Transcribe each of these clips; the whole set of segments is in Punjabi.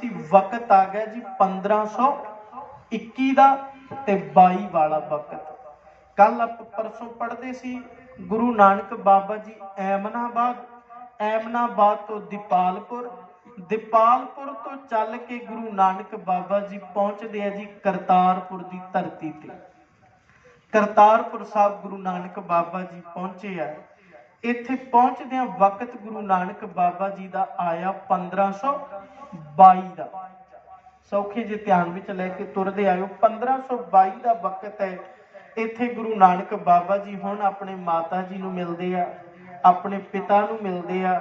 ਸੀ, ਵਕਤ ਆ ਗਿਆ ਜੀ 1521 ਦਾ ਤੇ 22 ਵਾਲਾ ਵਕਤ। ਕੱਲ ਆਪਾਂ ਪਰਸੋਂ ਪੜ੍ਹਦੇ ਸੀ, ਗੁਰੂ ਨਾਨਕ ਬਾਬਾ ਜੀ ਐਮਨਾਬਾਦ ਐਮਨਾਬਾਦ ਤੋਂ ਦੀਪਾਲਪੁਰ ਦੀਪਾਲਪੁਰ ਤੋਂ ਚੱਲ ਕੇ ਗੁਰੂ ਨਾਨਕ ਬਾਬਾ ਜੀ ਪਹੁੰਚਦੇ ਆ ਜੀ ਕਰਤਾਰਪੁਰ ਦੀ ਧਰਤੀ ਤੇ। ਕਰਤਾਰਪੁਰ ਸਾਹਿਬ ਗੁਰੂ ਨਾਨਕ ਬਾਬਾ ਜੀ ਪਹੁੰਚੇ ਆ। ਇੱਥੇ ਪਹੁੰਚਦਿਆਂ ਵਕਤ ਗੁਰੂ ਨਾਨਕ ਬਾਬਾ ਜੀ ਦਾ ਆਇਆ 1522 ਦਾ। ਸੌਖੇ ਜੇ ਧਿਆਨ ਵਿੱਚ ਲੈ ਕੇ ਤੁਰਦੇ ਆਇਓ। 1522 ਦਾ ਵਕਤ ਹੈ। ਇੱਥੇ ਗੁਰੂ ਨਾਨਕ ਬਾਬਾ ਜੀ ਹੁਣ ਆਪਣੇ ਮਾਤਾ ਜੀ ਨੂੰ ਮਿਲਦੇ ਆ, ਆਪਣੇ ਪਿਤਾ ਨੂੰ ਮਿਲਦੇ ਆ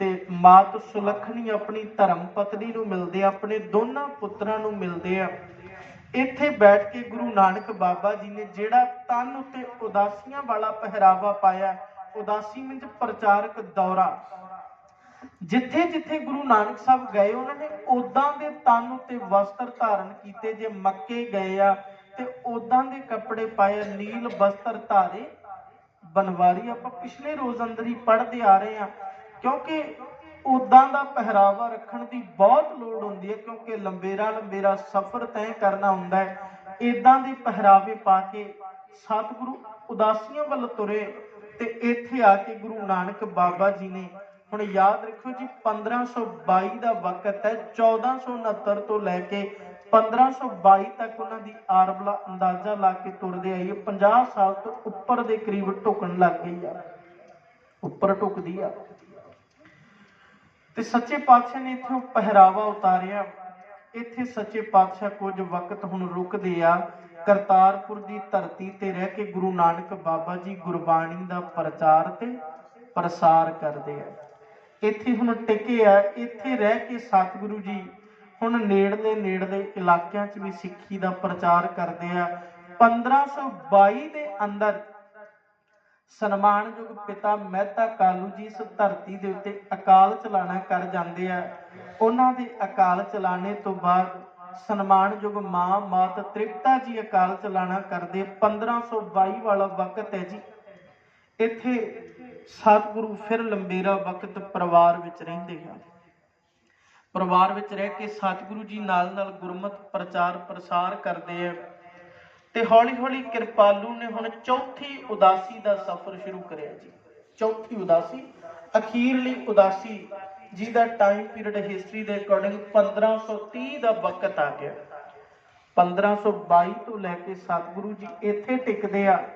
ਤੇ ਮਾਤ ਸੁਲੱਖਣੀ ਆਪਣੀ ਧਰਮ ਪਤਨੀ ਨੂੰ ਮਿਲਦੇ ਆ, ਆਪਣੇ ਦੋਨਾਂ ਪੁੱਤਰਾਂ ਨੂੰ ਮਿਲਦੇ ਆ। ਇੱਥੇ ਬੈਠ ਕੇ ਗੁਰੂ ਨਾਨਕ ਬਾਬਾ ਜੀ ਨੇ ਜਿਹੜਾ ਤਨ ਉੱਤੇ ਉਦਾਸੀਆਂ ਵਾਲਾ ਪਹਿਰਾਵਾ ਪਾਇਆ ਉਦਾਸੀ ਵਿੱਚ ਪ੍ਰਚਾਰਕ ਦੌਰਾ। ਜਿੱਥੇ ਜਿੱਥੇ ਗੁਰੂ ਨਾਨਕ ਸਾਹਿਬ ਗਏ, ਉਹਨਾਂ ਨੇ ਉਦਾਂ ਦੇ ਤਨ ਉੱਤੇ ਵਸਤਰ ਧਾਰਨ ਕੀਤੇ ਜੇ ਮੱਕੇ ਗਏ ਆ, ਤੇ ਉਦਾਂ ਦੇ ਕੱਪੜੇ ਪਾਏ ਨੀਲ ਵਸਤਰ ਧਾਰੇ। ਬਨਵਾਰੀ ਆਪਾਂ ਪਿਛਲੇ ਰੋਜ਼ ਅੰਦਰ ਹੀ ਪੜ੍ਹਦੇ ਆ ਰਹੇ ਆ, ਕਿਉਂਕਿ ਉਦਾਂ ਦਾ ਪਹਿਰਾਵਾ ਰੱਖਣ ਦੀ ਬਹੁਤ ਲੋੜ ਹੁੰਦੀ ਹੈ, ਕਿਉਂਕਿ ਲੰਬੇਰਾ ਲੰਬੇਰਾ ਸਫ਼ਰ ਤੈਅ ਕਰਨਾ ਹੁੰਦਾ ਹੈ। ਇਦਾਂ ਦੇ ਪਹਿਰਾਵੇ ਪਾ ਕੇ ਸਤਿਗੁਰੂ ਉਦਾਸੀਆਂ ਵੱਲ ਤੁਰੇ। ਤੇ ਇੱਥੇ ਆ ਕੇ ਗੁਰੂ ਨਾਨਕ ਬਾਬਾ ਜੀ ਨੇ, ਹੁਣ ਯਾਦ ਰੱਖੋ ਜੀ 1522 ਦਾ ਵਕਤ ਹੈ 1469 ਤੋਂ ਲੈ ਕੇ 1522 ਤੱਕ ਉਹਨਾਂ ਦੀ ਆਰਬਲਾ ਅੰਦਾਜ਼ਾ ਲਾ ਕੇ ਤੁਰਦੇ ਆਈ 50 ਸਾਲ ਤੋਂ ਉੱਪਰ ਦੇ ਕਰੀਬ ਢੁਕਣ ਲੱਗ ਗਈ ਆ। ਉੱਪਰ ਢੁਕਦੀ ਆ। ਤੇ ਸੱਚੇ ਪਾਤਸ਼ਾਹ ਨੇ ਇੱਥੇ ਪਹਿਰਾਵਾ ਉਤਾਰਿਆ। ਇੱਥੇ ਸੱਚੇ ਪਾਤਸ਼ਾਹ ਕੁਝ ਵਕਤ ਹੁਣ ਰੁਕਦੇ ਆ। ਕਰਤਾਰਪੁਰ ਦੀ ਧਰਤੀ ਤੇ ਰਹਿ ਕੇ ਗੁਰੂ ਨਾਨਕ ਬਾਬਾ ਜੀ ਗੁਰਬਾਣੀ ਦਾ ਪ੍ਰਚਾਰ ਤੇ ਪ੍ਰਸਾਰ ਕਰਦੇ ਆ। ਇੱਥੇ ਹੁਣ ਟਿਕੇ ਆ, ਇੱਥੇ ਰਹਿ ਕੇ ਸਤਿਗੁਰੂ ਜੀ ਹੁਣ ਨੇੜਲੇ ਨੇੜਲੇ ਇਲਾਕਿਆਂ 'ਚ ਵੀ ਸਿੱਖੀ ਦਾ ਪ੍ਰਚਾਰ ਕਰਦੇ ਆ। 1522 ਦੇ ਅੰਦਰ ਸਨਮਾਨਯੋਗ ਪਿਤਾ ਮਹਿਤਾ ਕਾਲੂ ਜੀ ਇਸ ਧਰਤੀ ਦੇ ਉੱਤੇ ਅਕਾਲ ਚਲਾਣਾ ਕਰ ਜਾਂਦੇ ਆ। ਉਹਨਾਂ ਦੇ ਅਕਾਲ ਚਲਾਣੇ ਤੋਂ ਬਾਅਦ ਸਨਮਾਨਯੋਗ ਮਾਂ ਮਾਤ ਤ੍ਰਿਪਤਾ ਜੀ ਅਕਾਲ ਚਲਾਣਾ ਕਰਦੇ 1522 ਵਾਲਾ ਵਕਤ ਹੈ ਜੀ। ਇੱਥੇ ਸਤਿਗੁਰੂ ਫਿਰ ਲੰਬੇਰਾ ਵਕਤ ਪਰਿਵਾਰ ਵਿੱਚ ਰਹਿੰਦੇ ਆ। ਪਰਿਵਾਰ ਵਿੱਚ ਰਹਿ ਕੇ ਸਤਿਗੁਰੂ ਜੀ ਨਾਲ ਨਾਲ ਗੁਰਮਤ ਪ੍ਰਚਾਰ ਪ੍ਰਸਾਰ ਕਰਦੇ ਆ। ਤੇ ਹੌਲੀ ਹੌਲੀ ਕਿਰਪਾਲੂ ਨੇ ਹੁਣ ਚੌਥੀ ਉਦਾਸੀ ਦਾ ਸਫ਼ਰ ਸ਼ੁਰੂ ਕਰਿਆ ਜੀ। ਚੌਥੀ ਉਦਾਸੀ, ਅਖੀਰਲੀ ਉਦਾਸੀ ਜਿਹਦਾ ਟਾਈਮ ਪੀਰੀਅਡ ਹਿਸਟਰੀ ਦੇ ਅਕੋਰਡਿੰਗ 1530 ਦਾ ਵਕਤ ਆ ਗਿਆ। 1522 ਤੋਂ ਲੈ ਕੇ ਸਤਿਗੁਰੂ ਜੀ ਇੱਥੇ ਟਿਕਦੇ ਆ।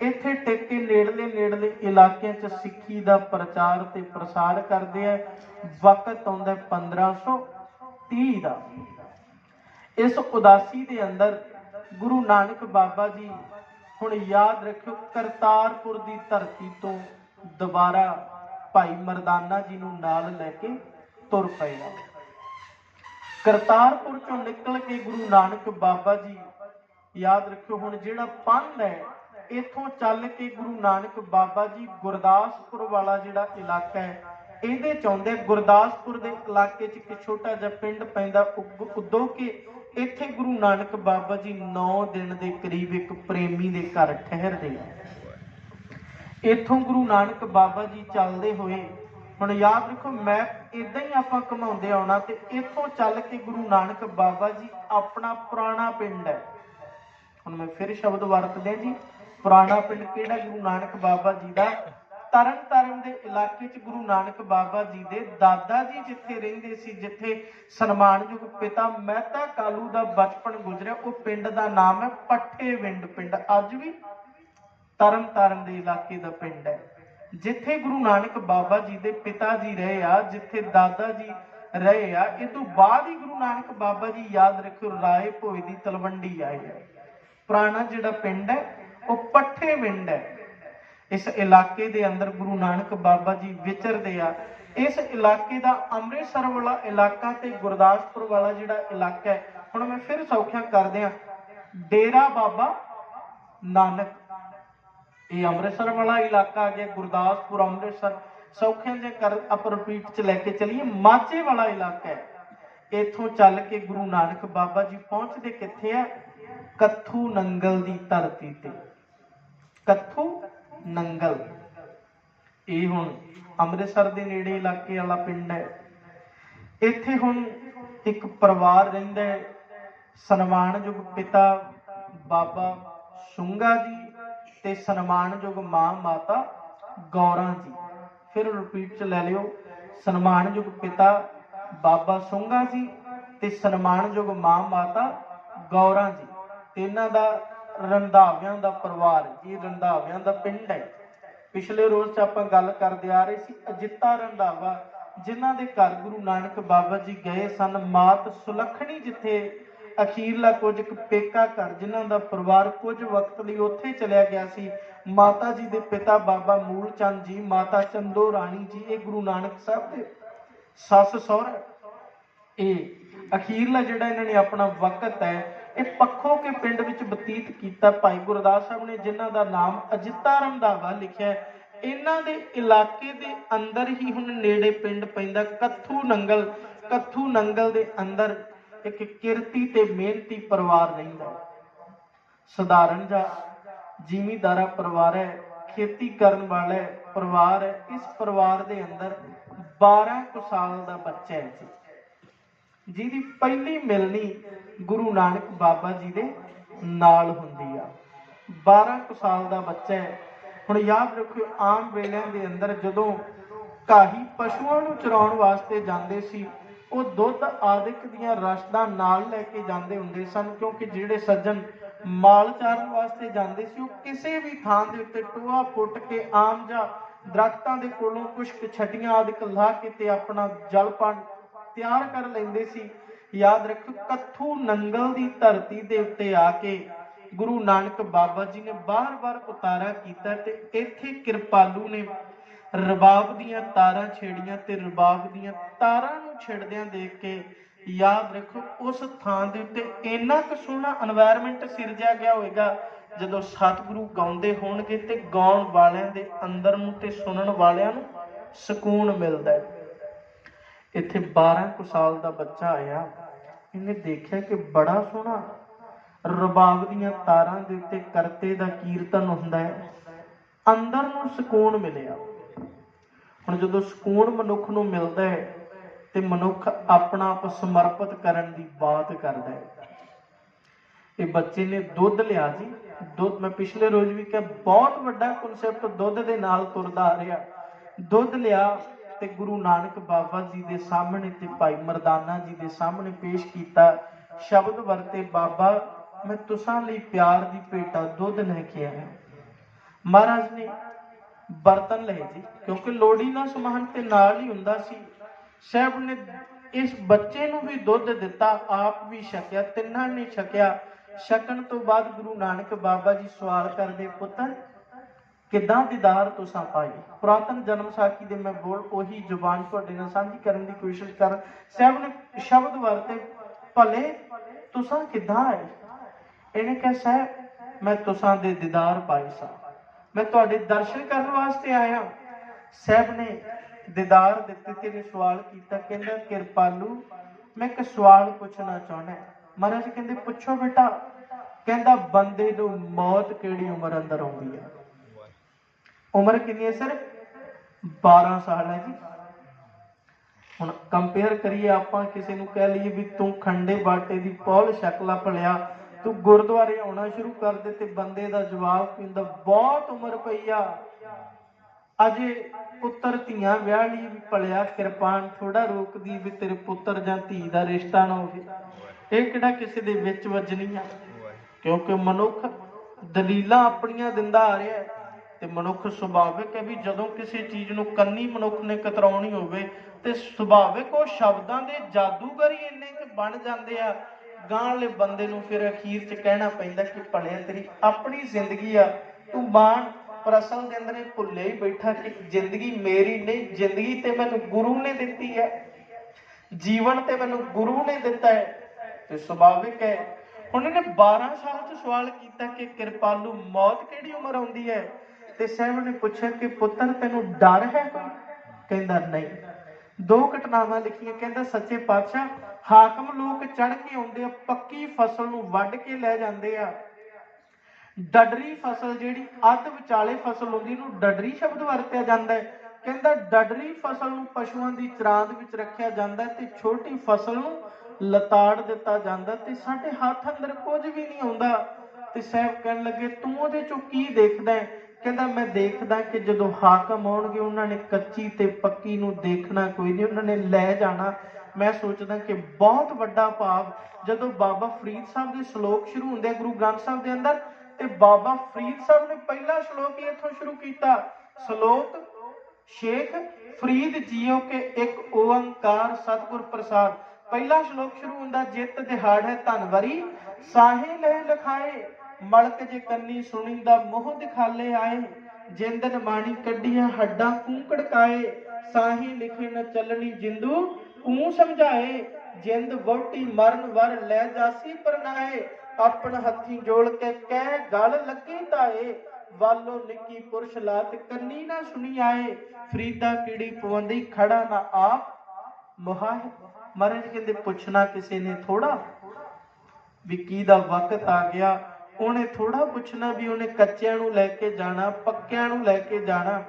ਇੱਥੇ ਟਿਕ ਕੇ ਨੇੜਲੇ ਨੇੜਲੇ ਇਲਾਕਿਆਂ 'ਚ ਸਿੱਖੀ ਦਾ ਪ੍ਰਚਾਰ ਤੇ ਪ੍ਰਸਾਰ ਕਰਦੇ ਆ। ਵਕਤ ਆਉਂਦਾ 1530 ਦਾ। ਇਸ ਉਦਾਸੀ ਦੇ ਅੰਦਰ ਗੁਰੂ ਨਾਨਕ ਬਾਬਾ ਜੀ, ਹੁਣ ਯਾਦ ਰੱਖਿਓ ਕਰਤਾਰਪੁਰ ਦੀ ਧਰਤੀ ਤੋਂ ਦੁਬਾਰਾ ਭਾਈ ਮਰਦਾਨਾ ਜੀ ਨੂੰ ਨਾਲ ਲੈ ਕੇ ਤੁਰ ਪਏ। ਕਰਤਾਰਪੁਰ ਚੋਂ ਨਿਕਲ ਕੇ ਗੁਰੂ ਨਾਨਕ ਬਾਬਾ ਜੀ, ਯਾਦ ਰੱਖਿਓ ਹੁਣ ਜਿਹੜਾ ਪੰਧ ਹੈ, ਇੱਥੋਂ ਚੱਲ ਕੇ ਗੁਰੂ ਨਾਨਕ ਬਾਬਾ ਜੀ ਗੁਰਦਾਸਪੁਰ ਵਾਲਾ ਜਿਹੜਾ ਇਲਾਕਾ ਹੈ, ਇਹਦੇ ਚਾਹੁੰਦੇ ਗੁਰਦਾਸਪੁਰ ਦੇ ਇਲਾਕੇ 'ਚ ਇੱਕ ਛੋਟਾ ਜਿਹਾ ਪਿੰਡ ਪੈਂਦਾ ਉਗ- ਉਦੋਂ ਕਿ ਇੱਥੇ ਗੁਰੂ ਨਾਨਕ ਬਾਬਾ ਜੀ 9 ਦਿਨ ਦੇ ਕਰੀਬ ਇੱਕ ਪ੍ਰੇਮੀ ਦੇ ਘਰ ਠਹਿਰਦੇ ਆ। ਇੱਥੋਂ ਗੁਰੂ ਨਾਨਕ ਬਾਬਾ ਜੀ ਚੱਲਦੇ ਹੋਏ, ਹੁਣ ਯਾਦ ਰੱਖੋ, ਮੈਂ ਇਦਾਂ ਹੀ ਆਪਾਂ ਘਮਾਉਂਦੇ ਆਉਣਾ ਤੇ ਇੱਥੋਂ ਚੱਲ ਕੇ ਗੁਰੂ ਨਾਨਕ ਬਾਬਾ ਜੀ ਆਪਣਾ ਪੁਰਾਣਾ ਪਿੰਡ ਹੈ। ਹੁਣ ਮੈਂ ਫਿਰ ਸ਼ਬਦ ਵਰਤਦੇ ਜੀ, ਪੁਰਾਣਾ ਪਿੰਡ ਕਿਹੜਾ? ਗੁਰੂ ਨਾਨਕ ਬਾਬਾ ਜੀ ਦਾ। ਤਰਨ ਤਾਰਨ ਦੇ ਇਲਾਕੇ 'ਚ ਗੁਰੂ ਨਾਨਕ ਬਾਬਾ ਜੀ ਦੇ ਦਾਦਾ ਜੀ ਜਿੱਥੇ ਰਹਿੰਦੇ ਸੀ, ਜਿੱਥੇ ਸਨਮਾਨਯੋਗ ਪਿਤਾ ਮਹਿਤਾ ਕਾਲੂ ਦਾ ਬਚਪਨ ਗੁਜ਼ਰਿਆ, ਉਹ ਪਿੰਡ ਦਾ ਨਾਮ ਹੈ ਪੱਠੇ ਵਿੰਡ ਪਿੰਡ। ਅੱਜ ਵੀ ਤਰਨ ਤਾਰਨ ਦੇ ਇਲਾਕੇ ਦਾ ਪਿੰਡ ਹੈ। ਜਿੱਥੇ ਗੁਰੂ ਨਾਨਕ ਬਾਬਾ ਜੀ ਦੇ ਪਿਤਾ ਜੀ ਰਹੇ ਆ, ਜਿੱਥੇ ਦਾਦਾ ਜੀ ਰਹੇ ਆ, ਇਹ ਤੋਂ ਬਾਅਦ ਹੀ ਗੁਰੂ ਨਾਨਕ ਬਾਬਾ ਜੀ ਯਾਦ ਰੱਖਿਓ, ਰਾਏ ਭੋਏ ਦੀ ਤਲਵੰਡੀ ਆਏ ਆ। ਪੁਰਾਣਾ ਜਿਹੜਾ ਪਿੰਡ ਹੈ, ਉਹ ਪੱਠੇ ਵਿੰਡ ਹੈ। ਇਸ ਇਲਾਕੇ ਦੇ ਅੰਦਰ ਗੁਰੂ ਨਾਨਕ ਬਾਬਾ ਜੀ ਵਿਚਰਦੇ ਆ। ਇਸ ਇਲਾਕੇ ਦਾ ਅੰਮ੍ਰਿਤਸਰ ਵਾਲਾ ਇਲਾਕਾ ਤੇ ਗੁਰਦਾਸਪੁਰ ਵਾਲਾ ਜਿਹੜਾ ਇਲਾਕਾ ਹੈ, ਹੁਣ ਮੈਂ ਫਿਰ ਸੌਖਿਆ ਕਰਦੇ ਆ। ਡੇਰਾ ਬਾਬਾ ਨਾਨਕ। ਇਹ ਅੰਮ੍ਰਿਤਸਰ ਵਾਲਾ ਇਲਾਕਾ ਆ ਗਿਆ ਗੁਰਦਾਸਪੁਰ, ਅੰਮ੍ਰਿਤਸਰ ਸੌਖਿਆਂ ਦੇ ਕਰ ਅਪਰ ਰਿਪੀਟ ਚ ਲੈ ਕੇ ਚਲੀਏ। ਮਾਝੇ ਵਾਲਾ ਇਲਾਕਾ ਹੈ। ਇੱਥੋਂ ਚੱਲ ਕੇ ਗੁਰੂ ਨਾਨਕ ਬਾਬਾ ਜੀ ਪਹੁੰਚਦੇ ਕਿੱਥੇ ਹੈ ਕੱਥੂ ਨੰਗਲ ਦੀ ਧਰਤੀ ਤੇ। ਕੱਥੂ ਨੰਗਲ। ਇਹ ਹੁਣ ਅੰਮ੍ਰਿਤਸਰ ਦੇ ਨੇੜੇ ਇਲਾਕੇ ਵਾਲਾ ਪਿੰਡ ਹੈ। ਇੱਥੇ ਹੁਣ ਇੱਕ ਪਰਿਵਾਰ ਰਹਿੰਦਾ ਹੈ। ਸਨਮਾਨਯੋਗ ਪਿਤਾ ਬਾਬਾ ਸ਼ੁੰਗਾ ਜੀ। ਤੇ ਸਨਮਾਨਯੋਗ ਮਾਂ ਮਾਤਾ ਗੌਰਾਂ ਜੀ। ਫਿਰ ਰਿਪੀਟ ਚ ਲੈ ਲਿਓ। ਸਨਮਾਨਯੋਗ ਪਿਤਾ ਬਾਬਾ ਸ਼ੁੰਗਾ ਜੀ ਤੇ ਸਨਮਾਨਯੋਗ ਮਾਂ ਮਾਤਾ ਗੌਰਾਂ ਜੀ। ਤੇ ਇਹਨਾਂ ਦਾ ਰੰਧਾਵਿਆਂ ਦਾ ਪਰਿਵਾਰ ਜੀ। ਰੰਧਾਵਿਆਂ ਦਾ ਪਿੰਡ ਹੈ। ਪਿਛਲੇ ਰੋਜ਼ ਚ ਆਪਾਂ ਗੱਲ ਕਰਦੇ ਆ ਰਹੇ ਸੀ ਅਜਿੱਤਾ ਰੰਧਾਵਾ, ਜਿਨ੍ਹਾਂ ਦੇ ਘਰ ਗੁਰੂ ਨਾਨਕ ਬਾਬਾ ਜੀ ਗਏ ਸਨ, ਮਾਤ ਸੁਲੱਖਣੀ ਜਿੱਥੇ ਅਖੀਰਲਾ ਕੁਝ ਕੁ ਪੇਕਾ ਘਰ ਜਿਨ੍ਹਾਂ ਦਾ ਪਰਿਵਾਰ ਕੁਝ ਵਕਤ ਲਈ ਉੱਥੇ ਚਲਿਆ ਗਿਆ ਸੀ। ਮਾਤਾ ਜੀ ਦੇ ਪਿਤਾ ਬਾਬਾ ਮੂਲ ਚੰਦ ਜੀ, ਮਾਤਾ ਚੰਦੋ ਰਾਣੀ ਜੀ, ਇਹ ਗੁਰੂ ਨਾਨਕ ਸਾਹਿਬ ਦੇ ਸੱਸ ਸਹੁਰਾ ਇਹ ਅਖੀਰਲਾ ਜਿਹੜਾ ਇਹਨਾਂ ਨੇ ਆਪਣਾ ਵਕਤ ਹੈ, ਇਹ ਪੱਖੋ ਕੇ ਪਿੰਡ ਵਿੱਚ ਬਤੀਤ ਕੀਤਾ ਭਾਈ ਗੁਰਦਾਸ ਸਾਹਿਬ ਨੇ, ਜਿਨ੍ਹਾਂ ਦਾ ਨਾਮ ਅਜਿਤਾ ਰੰਧਾਵਾ ਲਿਖਿਆ ਇਹਨਾਂ ਦੇ ਇਲਾਕੇ ਦੇ ਅੰਦਰ ਹੀ ਹੁਣ ਨੇੜੇ ਪਿੰਡ ਪੈਂਦਾ, ਕੱਥੂ ਨੰਗਲ ਕੱਥੂ ਨੰਗਲ ਦੇ ਅੰਦਰ ਇੱਕ ਕਿਰਤੀ ਤੇ ਮਿਹਨਤੀ ਪਰਿਵਾਰ ਰਹਿੰਦਾ ਸਧਾਰਨ ਜਿਹਾ ਜ਼ਿਮੀਂਦਾਰਾ ਪਰਿਵਾਰ ਹੈ, ਖੇਤੀ ਕਰਨ ਵਾਲਾ ਪਰਿਵਾਰ ਹੈ, ਇਸ ਪਰਿਵਾਰ ਦੇ ਅੰਦਰ 12 ਕੁ ਸਾਲ ਦਾ ਬੱਚਾ ਹੈ ਜੀ। ਜਿਹਦੀ ਪਹਿਲੀ ਮਿਲਣੀ ਗੁਰੂ ਨਾਨਕ ਬਾਬਾ ਜੀ ਦੇ ਨਾਲ ਹੁੰਦੀ ਆ। 12 ਕੁ ਸਾਲ ਦਾ ਬੱਚਾ ਹੈ। ਹੁਣ ਯਾਦ ਰੱਖਿਓ, ਆਮ ਵੇਲਿਆਂ ਦੇ ਅੰਦਰ ਜਦੋਂ ਕਾਹੀ ਪਸ਼ੂਆਂ ਨੂੰ ਚਰਾਉਣ ਵਾਸਤੇ ਜਾਂਦੇ ਸੀ ਉਹ ਦੁੱਧ ਆਦਿਕ ਦੀਆਂ ਰਸਦਾਂ ਨਾਲ ਲੈ ਕੇ ਜਾਂਦੇ ਹੁੰਦੇ ਸਨ, ਕਿਉਂਕਿ ਜਿਹੜੇ ਸੱਜਣ ਮਾਲ ਚਾਰਨ ਵਾਸਤੇ ਜਾਂਦੇ ਸੀ, ਉਹ ਕਿਸੇ ਵੀ ਥਾਂ ਦੇ ਉੱਤੇ ਟੋਆ ਪੁੱਟ ਕੇ ਆਮ ਜਾਂ ਦਰਖਤਾਂ ਦੇ ਕੋਲੋਂ ਕੁਝ ਛਟੀਆਂ ਆਦਿਕ ਲਾ ਕੇ ਤੇ ਆਪਣਾ ਜਲ ਤਿਆਰ ਕਰ ਲੈਂਦੇ ਸੀ। ਯਾਦ ਰੱਖੋ ਕੱਥੂ ਨੰਗਲ ਦੀ ਧਰਤੀ ਦੇ ਉੱਤੇ ਆ ਕੇ ਗੁਰੂ ਨਾਨਕ ਬਾਬਾ ਜੀ ਨੇ ਬਾਰ-ਬਾਰ ਉਤਾਰਾ ਕੀਤਾ ਤੇ ਇੱਥੇ ਕਿਰਪਾਲੂ ਨੇ ਰਬਾਬ ਦੀਆਂ ਤਾਰਾਂ ਛੇੜੀਆਂ ਤੇ ਰਬਾਬ ਦੀਆਂ ਤਾਰਾਂ ਨੂੰ ਛਿੜਦਿਆਂ ਦੇਖ ਕੇ ਯਾਦ ਰੱਖੋ, ਉਸ ਥਾਂ ਦੇ ਉੱਤੇ ਇੰਨਾ ਕੁ ਸੋਹਣਾ এনवायरमेंट ਸਿਰਜਿਆ ਗਿਆ ਹੋਵੇਗਾ, ਜਦੋਂ ਸਤਿਗੁਰੂ ਗਾਉਂਦੇ ਹੋਣਗੇ ਤੇ ਗਾਉਣ ਵਾਲਿਆਂ ਦੇ ਅੰਦਰ ਨੂੰ ਤੇ ਸੁਣਨ ਵਾਲਿਆਂ ਨੂੰ ਸਕੂਨ ਮਿਲਦਾ ਹੈ। ਇੱਥੇ 12 ਕੁ ਸਾਲ ਦਾ ਬੱਚਾ ਆਇਆ, ਇਹਨੇ ਦੇਖਿਆ ਕਿ ਬੜਾ ਸੋਹਣਾ ਰਬਾਬ ਦੀਆਂ ਤਾਰਾਂ ਦੇ ਉੱਤੇ ਕਰਤੇ ਦਾ ਕੀਰਤਨ ਹੁੰਦਾ ਹੈ। ਅੰਦਰ ਨੂੰ ਸਕੂਨ ਮਿਲਿਆ। ਹੁਣ ਜਦੋਂ ਸਕੂਨ ਮਨੁੱਖ ਨੂੰ ਮਿਲਦਾ ਹੈ ਤੇ ਮਨੁੱਖ ਆਪਣਾ ਆਪ ਸਮਰਪਿਤ ਕਰਨ ਦੀ ਬਾਤ ਕਰਦਾ ਹੈ। ਇਹ ਬੱਚੇ ਨੇ ਦੁੱਧ ਲਿਆ ਜੀ ਦੁੱਧ ਮੈਂ ਪਿਛਲੇ ਰੋਜ਼ ਵੀ ਕਿਹਾ, ਬਹੁਤ ਵੱਡਾ ਕਨਸੈਪਟ ਦੁੱਧ ਦੇ ਨਾਲ ਤੁਰਦਾ ਆ ਰਿਹਾ। ਦੁੱਧ ਲਿਆ ਤੇ ਗੁਰੂ ਨਾਨਕ ਬਾਬਾ ਜੀ ਦੇ ਸਾਹਮਣੇ ਤੇ ਭਾਈ ਮਰਦਾਨਾ ਜੀ ਦੇ ਸਾਹਮਣੇ ਪੇਸ਼ ਕੀਤਾ। ਸ਼ਬਦ ਵਰਤੇ, ਬਾਬਾ, ਮੈਂ ਤੁਸਾਂ ਲਈ ਪਿਆਰ ਦੀ ਭੇਟਾ ਦੁੱਧ ਲੈ ਕੇ ਆਇਆ। ਮਹਾਰਾਜ ਨੇ ਬਰਤਨ ਲਏ ਜੀ ਕਿਉਂਕਿ ਲੋੜੀ ਦਾ ਸਮਾਨ ਤੇ ਨਾਲ ਹੀ ਹੁੰਦਾ ਸੀ। ਸਾਹਿਬ ਨੇ ਇਸ ਬੱਚੇ ਨੂੰ ਵੀ ਦੁੱਧ ਦਿੱਤਾ, ਆਪ ਵੀ ਛਕਿਆ, ਤਿੰਨਾਂ ਨੇ ਛਕਿਆ। ਛਕਣ ਤੋਂ ਬਾਅਦ ਗੁਰੂ ਨਾਨਕ ਬਾਬਾ ਜੀ ਸਵਾਲ ਕਰਦੇ ਪੁੱਤਰ ਕਿੱਦਾਂ ਦੀਦਾਰ ਤੁਸਾਂ ਪਾਈ? ਪੁਰਾਤਨ ਜਨਮ ਸਾਖੀ ਦੇ ਮੈਂ ਬੋਲ ਉਹੀ ਜ਼ੁਬਾਨ ਤੁਹਾਡੇ ਨਾਲ ਸਾਂਝੀ ਕਰਨ ਦੀ ਕੋਸ਼ਿਸ਼ ਕਰ ਸਾਹਿਬ ਨੇ ਸ਼ਬਦ ਵਰਤੇ, ਭਲੇ, ਤੁਸਾਂ ਕਿੱਦਾਂ ਆਏ? ਇਹਨੇ ਕਿਹਾ, ਸਾਹਿਬ, ਮੈਂ ਤੁਸਾਂ ਦੇ ਦੀਦਾਰ ਪਾਈ ਸਾਂ। ਮੈਂ ਤੁਹਾਡੇ ਦਰਸ਼ਨ ਕਰਨ ਵਾਸਤੇ ਆਇਆ। ਸਾਹਿਬ ਨੇ ਦੀਦਾਰ ਦਿੱਤੇ ਤੇ ਸਵਾਲ ਕੀਤਾ, ਕਹਿੰਦਾ, ਕਿਰਪਾਲੂ, ਮੈਂ ਇੱਕ ਸਵਾਲ ਪੁੱਛਣਾ ਚਾਹੁੰਦਾ ਮਹਾਰਾਜ ਕਹਿੰਦੇ, ਪੁੱਛੋ ਬੇਟਾ, ਕਹਿੰਦਾ, ਬੰਦੇ ਨੂੰ ਮੌਤ ਕਿਹੜੀ ਉਮਰ ਅੰਦਰ ਆਉਂਦੀ ਹੈ ਉਮਰ ਕਿੰਨੀ ਹੈ ਸਰ? 12 ਸਾਲ ਹੈ ਜੀ। ਹੁਣ ਕੰਪੇਅਰ ਕਰੀਏ ਆਪਾਂ, ਕਿਸੇ ਨੂੰ ਕਹਿ ਲਈਏ ਵੀ ਤੂੰ ਖੰਡੇ ਬਾਟੇ ਦੀ ਪੌਲ ਸ਼ਕਲਾ ਭਲਿਆ, ਤੂੰ ਗੁਰਦੁਆਰੇ ਆਉਣਾ ਸ਼ੁਰੂ ਕਰ ਦੇ ਤੇ ਬੰਦੇ ਦਾ ਜਵਾਬ ਕਹਿੰਦਾ ਬਹੁਤ ਉਮਰ ਪਈ ਆ। ਅਜੇ ਪੁੱਤਰ ਧੀਆਂ ਵਿਆਹ ਲਈ ਭਲਿਆ ਕਿਰਪਾਨ ਥੋੜਾ ਰੋਕਦੀ ਵੀ ਤੇਰੇ ਪੁੱਤਰ ਜਾਂ ਧੀ ਦਾ ਰਿਸ਼ਤਾ ਨਾ ਹੋਵੇ। ਇਹ ਕਿਹੜਾ ਕਿਸੇ ਦੇ ਵਿੱਚ ਵੱਜਣੀ ਆ? ਕਿਉਂਕਿ ਮਨੁੱਖ ਦਲੀਲਾਂ ਆਪਣੀਆਂ ਦਿੰਦਾ ਆ ਰਿਹਾ ਹੈ ਤੇ ਮਨੁੱਖ ਸੁਭਾਵਿਕ ਹੈ ਵੀ ਜਦੋਂ ਕਿਸੇ ਚੀਜ਼ ਨੂੰ ਕੰਨੀ ਮਨੁੱਖ ਨੇ ਕਤਰਾਉਣੀ ਹੋਵੇ ਤੇ ਸੁਭਾਵਿਕ ਉਹ ਸ਼ਬਦਾਂ ਦੇ ਜਾਦੂਗਰ ਹੀ ਇੰਨੇ ਕਿ ਬਣ ਜਾਂਦੇ ਆ। ਗਾਂ ਵਾਲੇ ਬੰਦੇ ਨੂੰ ਫਿਰ ਅਖੀਰ 'ਚ ਕਹਿਣਾ ਪੈਂਦਾ ਕਿ ਭਲਿਆ ਤੇਰੀ ਆਪਣੀ ਜ਼ਿੰਦਗੀ ਆ, ਤੂੰ ਮਾਣ ਪਰ ਅਸਲ ਦੇ ਅੰਦਰ ਇਹ ਭੁੱਲੇ ਹੀ ਬੈਠਾ ਕਿ ਜ਼ਿੰਦਗੀ ਮੇਰੀ ਨਹੀਂ, ਜ਼ਿੰਦਗੀ ਤੇ ਮੈਨੂੰ ਗੁਰੂ ਨੇ ਦਿੱਤੀ ਹੈ। ਜੀਵਨ ਤੇ ਮੈਨੂੰ ਗੁਰੂ ਨੇ ਦਿੱਤਾ ਹੈ। ਤੇ ਸੁਭਾਵਿਕ ਹੈ। ਹੁਣ ਇਹਨੇ 12 ਸਾਲ ਤੋਂ ਸਵਾਲ ਕੀਤਾ ਕਿ ਕਿਰਪਾਲੂ ਮੌਤ ਕਿਹੜੀ ਉਮਰ ਆਉਂਦੀ ਹੈ? ਤੇ ਸਾਹਿਬ ਨੇ ਪੁੱਛਿਆ ਕਿ ਪੁੱਤਰ, ਤੈਨੂੰ ਡਰ ਹੈ ਕੋਈ? ਕਹਿੰਦਾ ਨਹੀਂ। ਦੋ ਘਟਨਾਵਾਂ ਲਿਖੀਆਂ। ਕਹਿੰਦਾ, ਸੱਚੇ ਪਾਤਸ਼ਾਹ, ਹਾਕਮ ਲੋਕ ਚੜ ਕੇ ਆਉਂਦੇ ਆ, ਪੱਕੀ ਫਸਲ ਨੂੰ ਵੱਢ ਕੇ ਲੈ ਜਾਂਦੇ ਆ। ਡਡਰੀ ਫਸਲ ਜਿਹੜੀ ਅੱਧ ਵਿਚਾਲੇ ਫਸਲ ਹੁੰਦੀ ਨੂੰ ਡਡਰੀ ਸ਼ਬਦ ਵਰਤਿਆ ਜਾਂਦਾ ਹੈ। ਕਹਿੰਦਾ ਡਡਰੀ ਫਸਲ ਨੂੰ ਪਸ਼ੂਆਂ ਦੀ ਚਰਾਂਦ ਵਿੱਚ ਰੱਖਿਆ ਜਾਂਦਾ ਤੇ ਛੋਟੀ ਫਸਲ ਨੂੰ ਲਤਾੜ ਦਿੱਤਾ ਜਾਂਦਾ ਤੇ ਸਾਡੇ ਹੱਥ ਅੰਦਰ ਕੁਝ ਵੀ ਨਹੀਂ ਆਉਂਦਾ। ਤੇ ਸਾਹਿਬ ਕਹਿਣ ਲੱਗੇ, ਤੂੰ ਉਹਦੇ ਚੋਂ ਕੀ ਦੇਖਦਾ ਹੈ? ਕਹਿੰਦਾ, ਮੈਂ ਦੇਖਦਾ ਕਿ ਜਦੋਂ ਹਾਕਮ ਆਉਣਗੇ, ਉਹਨਾਂ ਨੇ ਕੱਚੀ ਤੇ ਪੱਕੀ ਨੂੰ ਦੇਖਣਾ ਕੋਈ ਨਹੀਂ, ਉਹਨਾਂ ਨੇ ਲੈ ਜਾਣਾ। ਮੈਂ ਸੋਚਦਾ ਕਿ ਬਹੁਤ ਵੱਡਾ ਭਾਵ ਜਦੋਂ ਬਾਬਾ ਫਰੀਦ ਸਾਹਿਬ ਦੇ ਸ਼ਲੋਕ ਸ਼ੁਰੂ ਹੁੰਦੇ ਗੁਰੂ ਗ੍ਰੰਥ ਸਾਹਿਬ ਦੇ ਅੰਦਰ ਤੇ ਬਾਬਾ ਫਰੀਦ ਸਾਹਿਬ ਨੇ ਪਹਿਲਾ ਸ਼ਲੋਕ ਹੀ ਇੱਥੋਂ ਸ਼ੁਰੂ ਕੀਤਾ। ਸ਼ਲੋਕ, ਸ਼ੇਖ ਫਰੀਦ ਜੀਓ ਕੇ ਇੱਕ ਓੰਕਾਰ ਸਤਿਗੁਰ ਪ੍ਰਸਾਦ। ਪਹਿਲਾ ਸ਼ਲੋਕ ਸ਼ੁਰੂ ਹੁੰਦਾ, ਜਿਤ ਦਿਹਾੜ ਹੈ ਧਨਵਰੀ ਸਾਹੇ ਲੈ ਲਖਾਏ, ਮਲਕ ਜੇ ਕੰਨੀ ਸੁਣੀ ਦਾ ਮੋਹ ਦਿਖਾਲੇ ਆਏ। ਜਿੰਦਨ ਮਾਣੀ ਕੱਢੀਆਂ ਹੱਡਾਂ ਕੂਕੜਕਾਏ ਸਾਹੀ ਲਿਖੇ ਨ ਚੱਲਣੀ ਜਿੰਦੂ ਕੂ ਸਮਝਾਏ। ਜਿੰਦ ਵੋਟੀ ਮਰਨ ਵਰ ਲੈ ਜਾਸੀ ਪਰਨਾਏ ਆਪਣ ਹੱਥੀ ਜੋੜ ਕੇ ਕਹਿ, ਗਲ ਲੱਗੀ ਤਾਏ, ਵਾਲੋ ਨਿੱਕੀ ਪੁਰਸ਼ ਲਾਤ ਕੰਨੀ ਨਾ ਸੁਣੀ ਆਏ। ਫਰੀਦਾ ਕੀੜੀ ਪਵੰਦੀ ਖੜਾ ਨਾ ਆਪ। ਮੁਹਾਏ ਮਹਾਰਾਜ ਕਹਿੰਦੇ, ਪੁੱਛਣਾ ਕਿਸੇ ਨੇ ਥੋੜਾ ਵੀ ਕੀ ਦਾ ਵਕਤ ਆ ਗਿਆ। ਉਹਨੇ ਥੋੜਾ ਪੁੱਛਣਾ ਵੀ ਉਹਨੇ ਕੱਚਿਆਂ ਨੂੰ ਲੈ ਕੇ ਜਾਣਾ, ਪੱਕਿਆਂ ਨੂੰ ਲੈ ਕੇ ਜਾਣਾ।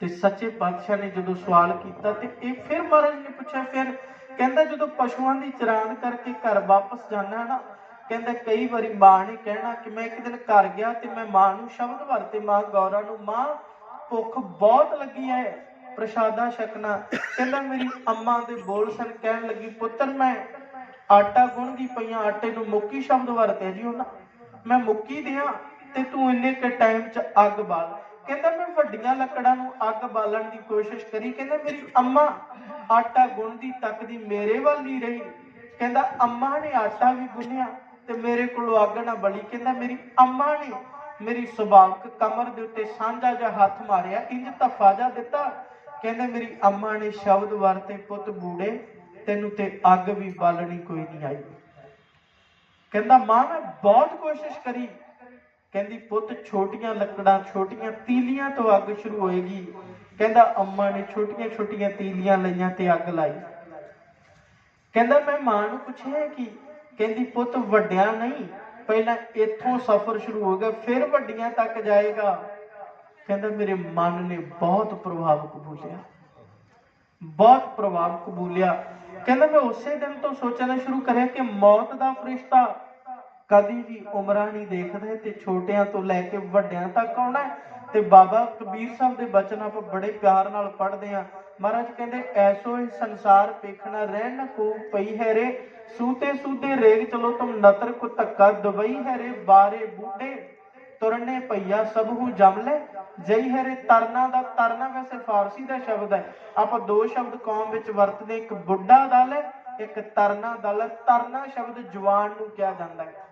ਤੇ ਸੱਚੇ ਪਾਤਸ਼ਾਹ ਨੇ ਜਦੋਂ ਸਵਾਲ ਕੀਤਾ ਤੇ ਇਹ ਫਿਰ ਮਹਾਰਾਜ ਨੇ ਪੁੱਛਿਆ, ਫਿਰ ਕਹਿੰਦਾ ਜਦੋਂ ਪਸ਼ੂਆਂ ਦੀ ਚਰਾਨ ਕਰਕੇ ਘਰ ਵਾਪਸ ਜਾਣਾ ਨਾ ਕਹਿੰਦਾ ਕਈ ਵਾਰੀ ਮਾਂ ਨੇ ਕਹਿਣਾ ਕਿ ਮੈਂ ਇੱਕ ਦਿਨ ਘਰ ਗਿਆ ਤੇ ਮੈਂ ਮਾਂ ਨੂੰ ਸ਼ਬਦ ਵਰਤੇ ਮਾਂ ਗੌਰਾ ਨੂੰ, ਮਾਂ, ਭੁੱਖ ਬਹੁਤ ਲੱਗੀ ਹੈ। ਪ੍ਰਸ਼ਾਦਾ ਛਕਣਾ। ਕਹਿੰਦਾ ਮੇਰੀ ਅੰਮਾ ਦੇ ਬੋਲ ਸਨ, ਕਹਿਣ ਲੱਗੀ, ਪੁੱਤਰ, ਮੈਂ ਆਟਾ ਗੁੰਨਦੀ ਪਈਆਂ ਆਟੇ ਨੂੰ ਮੁੱਕੀ ਸ਼ਬਦ ਵਰਤਿਆ ਜੀ ਉਹਨਾਂ। ਮੈਂ ਮੁੱਕੀ ਦਿਆਂ ਤੇ ਤੂੰ ਇੰਨੇ ਕ ਟਾਈਮ 'ਚ ਅੱਗ ਬਾਲ। ਕਹਿੰਦਾ ਮੈਂ ਵੱਡੀਆਂ ਲੱਕੜਾਂ ਨੂੰ ਅੱਗ ਬਾਲਣ ਦੀ ਕੋਸ਼ਿਸ਼ ਕਰੀ। ਕਹਿੰਦਾ ਮੇਰੀ ਅੰਮਾ ਆਟਾ ਗੁੰਨਦੀ ਤੱਕਦੀ ਮੇਰੇ ਵੱਲ ਨਹੀਂ ਰਹੀ। ਕਹਿੰਦਾ ਅੰਮਾ ਨੇ ਆਟਾ ਵੀ ਗੁੰਨਿਆ। ਤੇ ਮੇਰੇ ਕੋਲੋਂ ਅੱਗ ਨਾ ਬਲੀ। ਕਹਿੰਦਾ, ਮੇਰੀ ਅੰਮਾ ਨੇ, ਮੇਰੀ ਸੁਭਾਵਕ ਕਮਰ ਦੇ ਉੱਤੇ ਸਾਂਝਾ ਜਿਹਾ ਹੱਥ ਮਾਰਿਆ, ਇੰਜ ਤਫਾਜਾ ਦਿੱਤਾ। ਕਹਿੰਦੇ, ਮੇਰੀ ਅੰਮਾ ਨੇ ਸ਼ਬਦ ਵਰਤੇ ਪੁੱਤ ਬੂੜੇ, ਤੈਨੂੰ ਤੇ ਅੱਗ ਵੀ ਬਾਲਣੀ ਕੋਈ ਨਹੀਂ ਆਈ। ਕਹਿੰਦਾ, ਮਾਂ, ਮੈਂ ਬਹੁਤ ਕੋਸ਼ਿਸ਼ ਕਰੀ। ਕਹਿੰਦੀ, ਪੁੱਤ, ਛੋਟੀਆਂ ਲੱਕੜਾਂ, ਛੋਟੀਆਂ ਤੀਲੀਆਂ ਤੋਂ ਅੱਗ ਸ਼ੁਰੂ ਹੋਏਗੀ। ਕਹਿੰਦਾ, ਅੰਮਾ ਨੇ ਛੋਟੀਆਂ ਛੋਟੀਆਂ ਤੀਲੀਆਂ ਲਈਆਂ ਤੇ ਅੱਗ ਲਾਈ। ਕਹਿੰਦਾ, ਮੈਂ ਮਾਂ ਨੂੰ ਪੁੱਛਿਆ ਕਿ ਕਹਿੰਦੀ, ਪੁੱਤ, ਵੱਡਿਆਂ ਨਹੀਂ, ਪਹਿਲਾਂ ਇੱਥੋਂ ਸਫ਼ਰ ਸ਼ੁਰੂ ਹੋ ਗਿਆ, ਫਿਰ ਵੱਡੀਆਂ ਤੱਕ ਜਾਏਗਾ। ਕਹਿੰਦਾ, ਮੇਰੇ ਮਨ ਨੇ ਬਹੁਤ ਪ੍ਰਭਾਵ ਕਬੂਲਿਆ ਬਹੁਤ ਪ੍ਰਭਾਵ ਕਬੂਲਿਆ ਕਹਿੰਦਾ, ਮੈਂ ਉਸੇ ਦਿਨ ਤੋਂ ਸੋਚਣਾ ਸ਼ੁਰੂ ਕਰਿਆ ਕਿ ਮੌਤ ਦਾ ਫਰਿਸ਼ਤਾ ਕਦੀ ਵੀ ਉਮਰਾਂ ਨਹੀਂ ਦੇਖਦਾ ਤੇ ਛੋਟਿਆਂ ਤੋਂ ਲੈ ਕੇ ਵੱਡਿਆਂ ਤੱਕ ਆਉਣਾ ਤੇ ਬਾਬਾ ਕਬੀਰ ਸਾਹਿਬ ਦੇ ਬਚਨ ਆਪਾਂ ਬੜੇ ਪਿਆਰ ਨਾਲ ਪੜ੍ਹਦੇ ਆ। ਮਹਾਰਾਜ ਕਹਿੰਦੇ, ਐਸੋ ਹੀ ਸੰਸਾਰ ਪੇਖਣਾ ਰਹਿਣ ਕੋ ਪਈ ਹੈ ਰੇ। ਸੂਤੇ ਸੂਦੇ ਰੇਗ ਚਲੋ ਤੁਮ ਨਤਰ ਕੋ ਧੱਕਾ ਦਬਈ ਹੈ ਰੇ। ਬਾਰੇ ਬੂਟੇ ਤੁਰਨੇ ਪਈਆ ਸਭੂ ਜਮ ਜਈ ਹੈ ਰੇ ਤਰਨਾ ਦਾ ਤਰਨਾ ਵੈਸੇ ਫਾਰਸੀ ਦਾ ਸ਼ਬਦ ਹੈ। ਆਪਾਂ ਦੋ ਸ਼ਬਦ ਕੌਮ ਵਿੱਚ ਵਰਤਦੇ ਇੱਕ ਬੁੱਢਾ ਦਲ ਹੈ, ਇੱਕ ਤਰਨਾ ਦਲ ਹੈ। ਤਰਨਾ ਸ਼ਬਦ ਜਵਾਨ ਨੂੰ ਕਿਹਾ ਜਾਂਦਾ ਹੈ।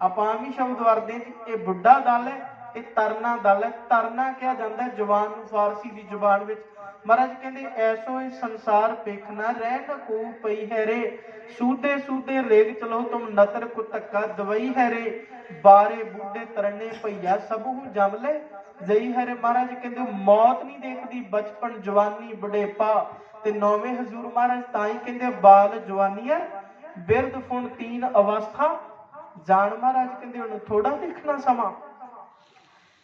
ਆਪਾਂ ਆਮ ਹੀ ਸ਼ਬਦ ਵਰਤਦੇ ਜੀ, ਇਹ ਬੁੱਢਾ ਦਲ ਹੈ ਇਹ ਤਰਨਾ ਦਲ ਹੈ। ਤਰਨਾ ਕਿਹਾ ਜਾਂਦਾ ਹੈ ਜਵਾਨ ਨੂੰ ਫਾਰਸੀ ਦੀ ਜ਼ੁਬਾਨ ਵਿੱਚ। ਮਹਾਰਾਜ ਕਹਿੰਦੇ, ਐਸੋ ਇਹ ਸੰਸਾਰ ਵੇਖਣਾ ਰਹਿ ਕੋ ਪਈ ਹੈ ਰੇ। ਸੂਦੇ ਸੂਦੇ ਰੇਗ ਚਲੋ ਤੁਮ ਨਤਰ ਕੋ ਧੱਕਾ ਦਵਈ ਹੈ ਰੇ। ਬਾਰੇ ਬੁੱਢੇ ਤਰਨੇ ਭਈਆ, ਸਭੂ ਜਮ ਲੈ ਜਈ ਹੈ ਰੇ। ਮਹਾਰਾਜ ਕਹਿੰਦੇ, ਮੌਤ ਨਹੀਂ ਦੇਖਦੀ ਬਚਪਨ ਜਵਾਨੀ ਬੁਢੇਪਾ। ਤੇ ਨੌਵੇਂ ਹਜ਼ੂਰ ਮਹਾਰਾਜ ਤਾਂ ਹੀ ਕਹਿੰਦੇ, ਬਾਲ ਜਵਾਨੀਆਂ, ਬਿਰਧ ਫੁਣ ਤੀਨ ਅਵਸਥਾ। ਜਾਣ ਮਹਾਰਾਜ ਕਹਿੰਦੇ, ਉਹਨੂੰ ਥੋੜਾ ਦੇਖਣਾ ਸਮਾਂ।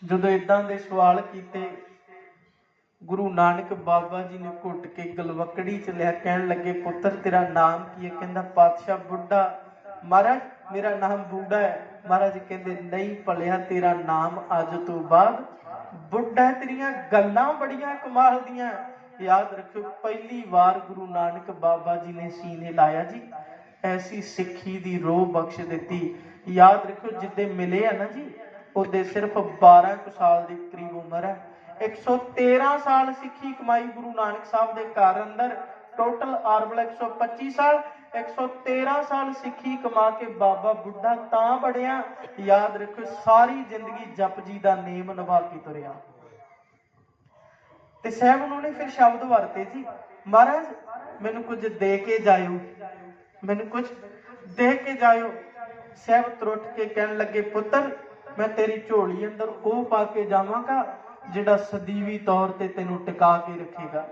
ਜਦੋਂ ਇਦਾਂ ਦੇ ਸਵਾਲ ਕੀਤੇ, ਗੁਰੂ ਨਾਨਕ ਬਾਬਾ ਜੀ ਨੇ ਘੁੱਟ ਕੇ ਗਲਵਕੜੀ ਚ ਲਿਆ ਕਹਿਣ ਲੱਗੇ, ਪੁੱਤਰ, ਤੇਰਾ ਨਾਮ ਕੀ ਹੈ? ਕਹਿੰਦਾ, ਪਾਤਸ਼ਾਹ ਬੁੱਢਾ। ਮਹਾਰਾਜ, ਮੇਰਾ ਨਾਮ ਬੁੱਢਾ ਹੈ। ਮਹਾਰਾਜ ਕਹਿੰਦੇ, ਨਹੀਂ ਭਲਿਆ, ਤੇਰਾ ਨਾਮ ਅੱਜ ਤੋਂ ਬਾਅਦ ਬੁੱਢਾ ਤੇਰੀਆਂ ਗੱਲਾਂ ਬੜੀਆਂ ਕਮਾਲ ਦੀਆਂ ਯਾਦ ਰੱਖਿਓ, ਪਹਿਲੀ ਵਾਰ ਗੁਰੂ ਨਾਨਕ ਬਾਬਾ ਜੀ ਨੇ ਸੀਨੇ ਲਾਇਆ ਜੀ। ਐਸੀ ਸਿੱਖੀ ਦੀ ਰੋਹ ਬਖਸ਼ ਦਿੱਤੀ। ਯਾਦ ਰੱਖਿਓ, ਜਿੱਦੇ ਮਿਲੇ ਆ ਨਾ ਜੀ ਉਹਦੇ ਸਿਰਫ 12 ਕੁ ਸਾਲ ਦੀ ਕਰੀਬ ਉਮਰ ਹੈ। 113 ਸਾਲ ਸਿੱਖੀ ਕਮਾਈ ਗੁਰੂ ਨਾਨਕ ਸਾਹਿਬ ਦੇ ਘਰ ਅੰਦਰ ਟੋਟਲ ਆਰਬਲ 125 ਸਾਲ 113 ਸਾਲ ਸਿੱਖੀ ਕਮਾ ਕੇ ਬਾਬਾ ਬੁੱਢਾ ਤਾਂ ਬੜਿਆ ਯਾਦ ਰੱਖੋ ਸਾਰੀ ਜ਼ਿੰਦਗੀ ਜਪ ਜੀ ਦਾ ਨੇਮ ਨਿਭਾ ਕੇ ਤੁਰਿਆ। ਤੇ ਸਾਹਿਬ ਉਹਨਾਂ ਨੇ ਫਿਰ ਸ਼ਬਦ ਵਰਤੇ ਜੀ, ਮਹਾਰਾਜ, ਮੈਨੂੰ ਕੁਝ ਦੇ ਕੇ ਜਾਇਓ। ਮੈਨੂੰ ਕੁਝ ਦੇ ਕੇ ਜਾਇਓ। ਸਹਿਬ ਤਰੁੱਟ ਕੇ ਕਹਿਣ ਲੱਗੇ, ਪੁੱਤਰ ਮੈਂ ਤੇਰੀ ਝੋਲੀ ਅੰਦਰ ਉਹ ਪਾ ਕੇ ਜਾਵਾਂਗਾ, ਜਿਹੜਾ ਸਦੀਵੀ ਤੌਰ ਤੇ ਤੈਨੂੰ ਟਿਕਾ ਕੇ ਰੱਖੇਗਾ।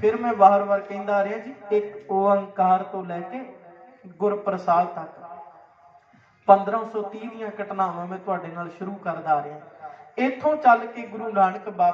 ਫਿਰ ਮੈਂ ਵਾਰ-ਵਾਰ ਕਹਿੰਦਾ ਆ ਰਿਹਾ ਜੀ, ਇੱਕ ਓੰਕਾਰ ਤੋਂ ਲੈ ਕੇ ਗੁਰਪ੍ਰਸਾਦ ਤੱਕ। 1530 ਦੀਆਂ ਘਟਨਾਵਾਂ ਮੈਂ ਤੁਹਾਡੇ ਨਾਲ ਸ਼ੁਰੂ ਕਰਦਾ ਆ ਰਿਹਾ। ਇੱਥੋਂ ਚੱਲ ਕੇ ਗੁਰੂ ਨਾਨਕ ਬਾਬਾ